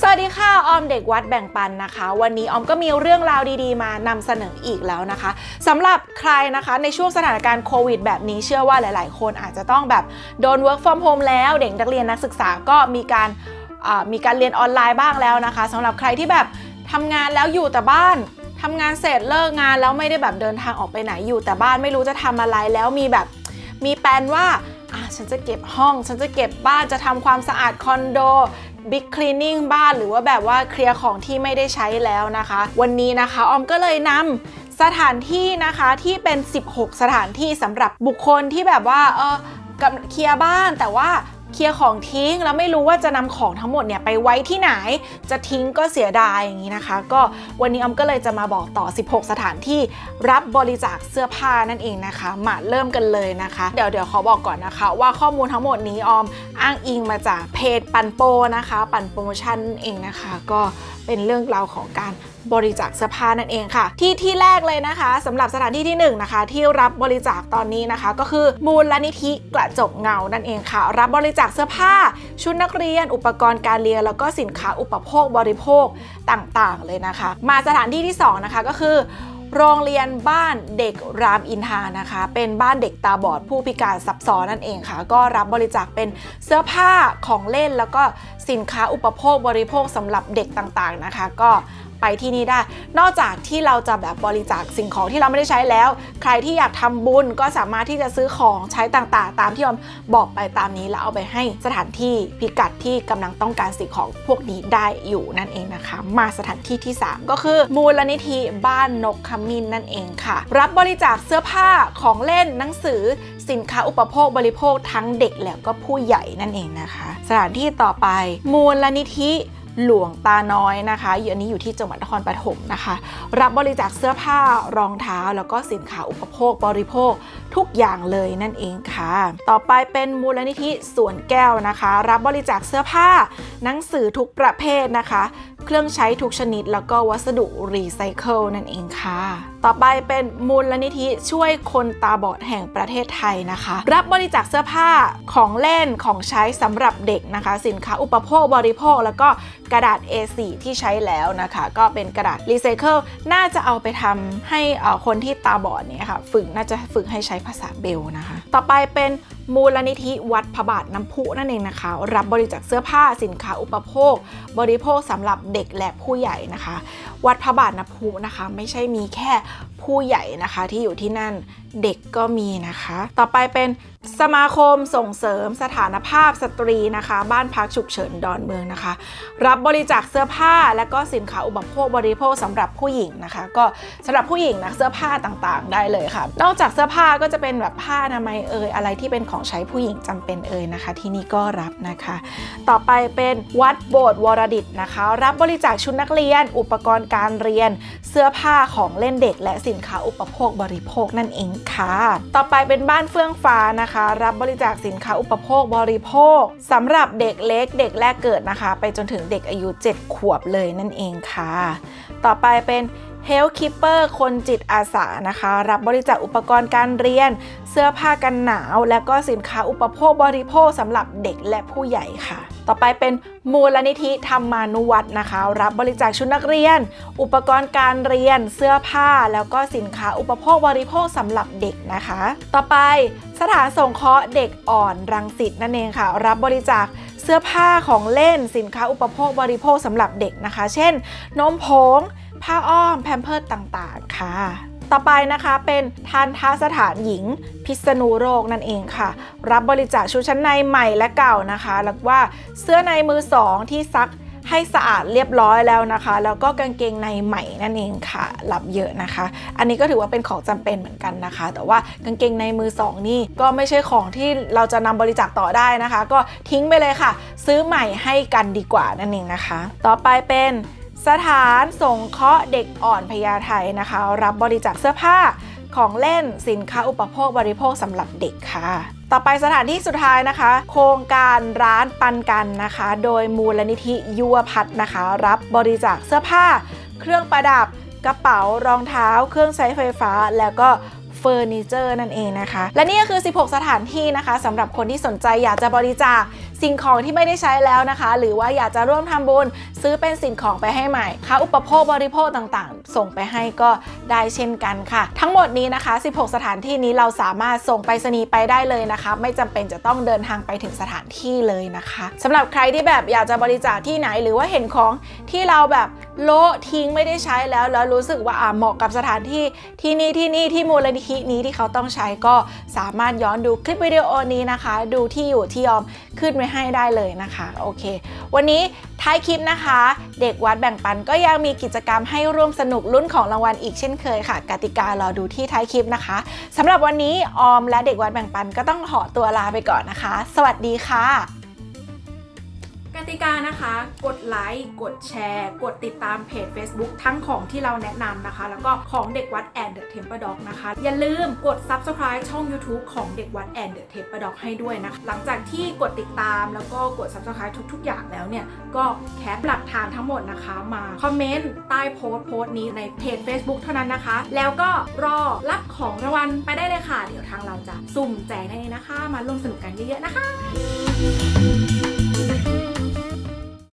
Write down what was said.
สวัสดีค่ะ ออมเด็กวัดแบ่งปันนะคะ วันนี้ออมก็มีเรื่องราวดีๆ มานำเสนออีกแล้วนะคะสำหรับใครนะคะในช่วงสถานการณ์โควิดแบบนี้เชื่อว่าหลายๆ คนอาจจะต้องแบบโดน work from home แล้วเด็กนักเรียนนักศึกษาก็มีการมีการเรียนออนไลน์บ้างแล้วนะคะสำหรับใครที่แบบทำงานแล้วอยู่แต่บ้านทำงานเสร็จเลิกงานแล้วไม่ได้แบบเดินทางออกไปไหนอยู่แต่บ้านไม่รู้จะทำอะไรแล้วมีแบบมีแปลนว่า อะฉันจะเก็บห้อง ฉันจะเก็บบ้านจะทำความสะอาดคอนโดบิ๊กคลีนนิ่งบ้านหรือว่าแบบว่าเคลียร์ของที่ไม่ได้ใช้แล้วนะคะ วันนี้นะคะออมก็เลยนำสถานที่นะคะที่เป็น 16 สถานที่สำหรับบุคคลที่แบบว่าเออกำเคลียร์บ้านแต่ว่า เคลียร์ของทิ้งแล้วไม่รู้ว่าจะนำของทั้งหมดเนี่ยไปไว้ที่ไหน จะทิ้งก็เสียดายอย่างนี้นะคะ ก็วันนี้ออมก็เลยจะมาบอกต่อ 16 สถานที่รับบริจาคเสื้อผ้านั่นเองนะคะ มาเริ่มกันเลยนะคะ เดี๋ยวเดี๋ยวขอบอกก่อนนะคะ ว่าข้อมูลทั้งหมดนี้ออมอ้างอิงมาจากเพจปันโปนะคะ ปันโปรโมชั่นนั่นเองนะคะ ก็ เป็นเรื่องราวของการบริจาคเสื้อผ้านั่นเองค่ะ ที่ที่แรกเลยนะคะสำหรับสถานที่ที่หนึ่งนะคะ ที่รับบริจาคตอนนี้นะคะ ก็คือมูลนิธิกระจกเงานั่นเองค่ะ รับบริจาคเสื้อผ้า ชุดนักเรียน อุปกรณ์การเรียน แล้วก็สินค้าอุปโภคบริโภคต่างๆ เลยนะคะ มาสถานที่ที่สองนะคะก็คือ โรงเรียนบ้านเด็กรามอินทานะคะ เป็นบ้านเด็กตาบอดผู้พิการซับซ้อนนั่นเองค่ะ ก็รับบริจาคเป็นเสื้อผ้าของเล่นแล้วก็สินค้าอุปโภคบริโภคสำหรับเด็กต่างๆนะคะ ก็ ไปที่นี่ได้ นอกจากที่เราจะแบบบริจาคสิ่งของที่เราไม่ได้ใช้แล้ว ใครที่อยากทำบุญก็สามารถที่จะซื้อของใช้ต่างๆ ตามที่ออมบอกไปตามนี้แล้วเอาไปให้สถานที่พิกัดที่กำลังต้องการสิ่งของพวกนี้ได้อยู่นั่นเองนะคะ มาสถานที่ที่ 3 ก็คือมูลนิธิบ้านนกขมิ้นนั่นเองค่ะ รับบริจาคเสื้อผ้าของเล่นหนังสือสินค้าอุปโภคบริโภคทั้งเด็กแล้วก็ผู้ใหญ่นั่นเองนะคะ สถานที่ต่อไป มูลนิธิ หลวงตาน้อยนะคะอยู่อันนี้อยู่ที่จังหวัดนครปฐมนะคะ รับบริจาคเสื้อผ้ารองเท้า แล้วก็สินค้าอุปโภคบริโภคทุกอย่างเลยนั่นเองค่ะ ต่อไปเป็นมูลนิธิสวนแก้วนะคะ รับบริจาคเสื้อผ้าหนังสือทุกประเภทนะคะ เครื่องใช้ทุกชนิด แล้วก็วัสดุรีไซเคิลนั่นเองค่ะ ต่อไปเป็นมูลนิธิช่วยคนตาบอดแห่งประเทศไทยนะคะ รับบริจาคเสื้อผ้าของเล่นของใช้สำหรับเด็กนะคะ สินค้าอุปโภคบริโภค แล้วก็กระดาษ A4 ที่ใช้แล้วนะคะ ก็เป็นกระดาษรีไซเคิลน่าจะเอาไปทำให้คนที่ตาบอดเนี่ยค่ะฝึกน่าจะฝึกให้ใช้ภาษาเบลนะคะ ต่อไปเป็น มูลนิธิวัดพระบาทน้ำพุนั่นเองนะคะ รับบริจาคเสื้อผ้าสินค้าอุปโภค บริโภคสำหรับเด็กและผู้ใหญ่นะคะ วัดพระบาทน้ำพุนะคะ ไม่ใช่มีแค่ ผู้ใหญ่นะคะที่อยู่ที่นั่นเด็กก็มีนะคะ ต่อไปเป็นสมาคมส่งเสริมสถานภาพสตรีนะคะ บ้านพักฉุกเฉินดอนเมืองนะคะ รับบริจาคเสื้อผ้าและก็สินค้าอุปโภคบริโภคสำหรับผู้หญิงนะคะ ก็สำหรับผู้หญิงนะเสื้อผ้าต่างๆ ได้เลยค่ะ นอกจากเสื้อผ้าก็จะเป็นแบบผ้าอนามัยเอ่ยอะไรที่เป็นของใช้ผู้หญิงจำเป็นเอ่ยนะคะ ที่นี่ก็รับนะคะ ต่อไปเป็นวัดโบสถ์วรดิตนะคะ รับบริจาคชุดนักเรียน อุปกรณ์การเรียนเสื้อผ้าของเล่นเด็กและสินนค้าอุปโภคบริโภคนั่นเองค่ะ ต่อไปเป็นบ้านเฟื่องฟ้านะคะ รับบริจาคสินค้าอุปโภคบริโภคสำหรับเด็กเล็กเด็กแรกเกิดนะคะ ไปจนถึงเด็กอายุ 7 ขวบเลยนั่นเองค่ะ ต่อไปเป็น Health Keeper คนจิตอาสานะคะ รับบริจาคอุปกรณ์การเรียน เสื้อผ้ากันหนาว และก็สินค้าอุปโภคบริโภคสำหรับเด็กและผู้ใหญ่ค่ะ ต่อไปเป็นมูลนิธิธรรมานุวัตรนะคะ รับบริจาคชุดนักเรียน อุปกรณ์การเรียน เสื้อผ้า แล้วก็สินค้าอุปโภคบริโภคสำหรับเด็กนะคะ ต่อไปสถานสงเคราะห์เด็กอ่อนรังสิตนั่นเองค่ะ รับบริจาคเสื้อผ้าของเล่นสินค้าอุปโภคบริโภคสำหรับเด็กนะคะ เช่น นมผง ผ้าอ้อมแพมเพิร์ตต่างๆ ค่ะ ต่อไปนะคะเป็นทันทสถานหญิงพิษณุโรคนั่นเองค่ะ รับบริจาคชุดชั้นในใหม่และเก่านะคะ แล้วว่าเสื้อในมือสองที่ซักให้สะอาดเรียบร้อยแล้วนะคะ แล้วก็กางเกงในใหม่นั่นเองค่ะ รับเยอะนะคะ อันนี้ก็ถือว่าเป็นของจำเป็นเหมือนกันนะคะ แต่ว่ากางเกงในมือสองนี่ก็ไม่ใช่ของที่เราจะนำบริจาคต่อได้นะคะ ก็ทิ้งไปเลยค่ะ ซื้อใหม่ให้กันดีกว่านั่นเองนะคะ ต่อไปเป็น สถานสงเคราะห์เด็กอ่อนพญาไทนะคะ รับบริจาคเสื้อผ้าของเล่นสินค้าอุปโภคบริโภคสำหรับเด็กค่ะ ต่อไปสถานที่สุดท้ายนะคะ โครงการร้านปันกันนะคะ โดยมูลนิธิยุวพัฒน์นะคะ รับบริจาคเสื้อผ้า เครื่องประดับกระเป๋ารองเท้า เครื่องใช้ไฟฟ้า แล้วก็ อร์นิเจอร์นั่นเองนะคะ และนี่ก็คือ 16 สถานที่นะคะสำหรับคนที่สนใจอยากจะบริจาคสิ่งของที่ไม่ได้ใช้แล้วนะคะ หรือว่าอยากจะร่วมทำบุญซื้อเป็นสิ่งของไปให้ใหม่ค่าอุปโภคบริโภคต่างๆ ส่งไปให้ก็ได้เช่นกันค่ะ ทั้งหมดนี้นะคะ 16 สถานที่นี้เราสามารถส่งไปรษณีย์ไปได้เลยนะคะ ไม่จำเป็นจะต้องเดินทางไปถึงสถานที่เลยนะคะสำหรับใครที่แบบอยากจะบริจาคที่ไหนหรือว่าเห็นของที่เราแบบ โละทิ้งไม่ได้ใช้แล้วแล้วรู้สึกว่าเหมาะกับสถานที่ที่นี่ที่นี่ที่มูลนิธินี้ที่เขาต้องใช้ก็สามารถย้อนดูคลิปวิดีโอนี้นะคะ ดูที่อยู่ที่ยอมขึ้นไว้ให้ได้เลยนะคะโอเค วันนี้ท้ายคลิปนะคะ เด็กวัดแบ่งปันก็ยังมีกิจกรรมให้ร่วมสนุกลุ้นของรางวัลอีกเช่นเคยค่ะ กติการอดูที่ท้ายคลิปนะคะสำหรับวันนี้ออมและเด็กวัดแบ่งปันก็ต้องขอตัวลาไปก่อนนะคะ สวัสดีค่ะ ติกานะคะ กดไลค์ กดแชร์ กดติดตามเพจ Facebook ทั้งของที่เราแนะนำนะคะ แล้วก็ของเด็กวัดแอนเดอะเทมเปอร์ด็อกนะคะ อย่าลืมกด Subscribe ช่อง YouTube ของเด็กวัดแอนเดอะเทมเปอร์ด็อกให้ด้วยนะคะ หลังจากที่กดติดตามแล้วก็กด Subscribe ทุก ๆ อย่างแล้วเนี่ย ก็แคปหลักฐานทั้งหมดนะคะมาคอมเมนต์ใต้โพสต์โพสต์นี้ในเพจ Facebook เท่านั้นนะคะ แล้วก็รอรับของรางวัลไปได้เลยค่ะ เดี๋ยวทางเราจะสุ่มแจกให้นะคะ มาร่วมสนุกกันเยอะๆนะคะ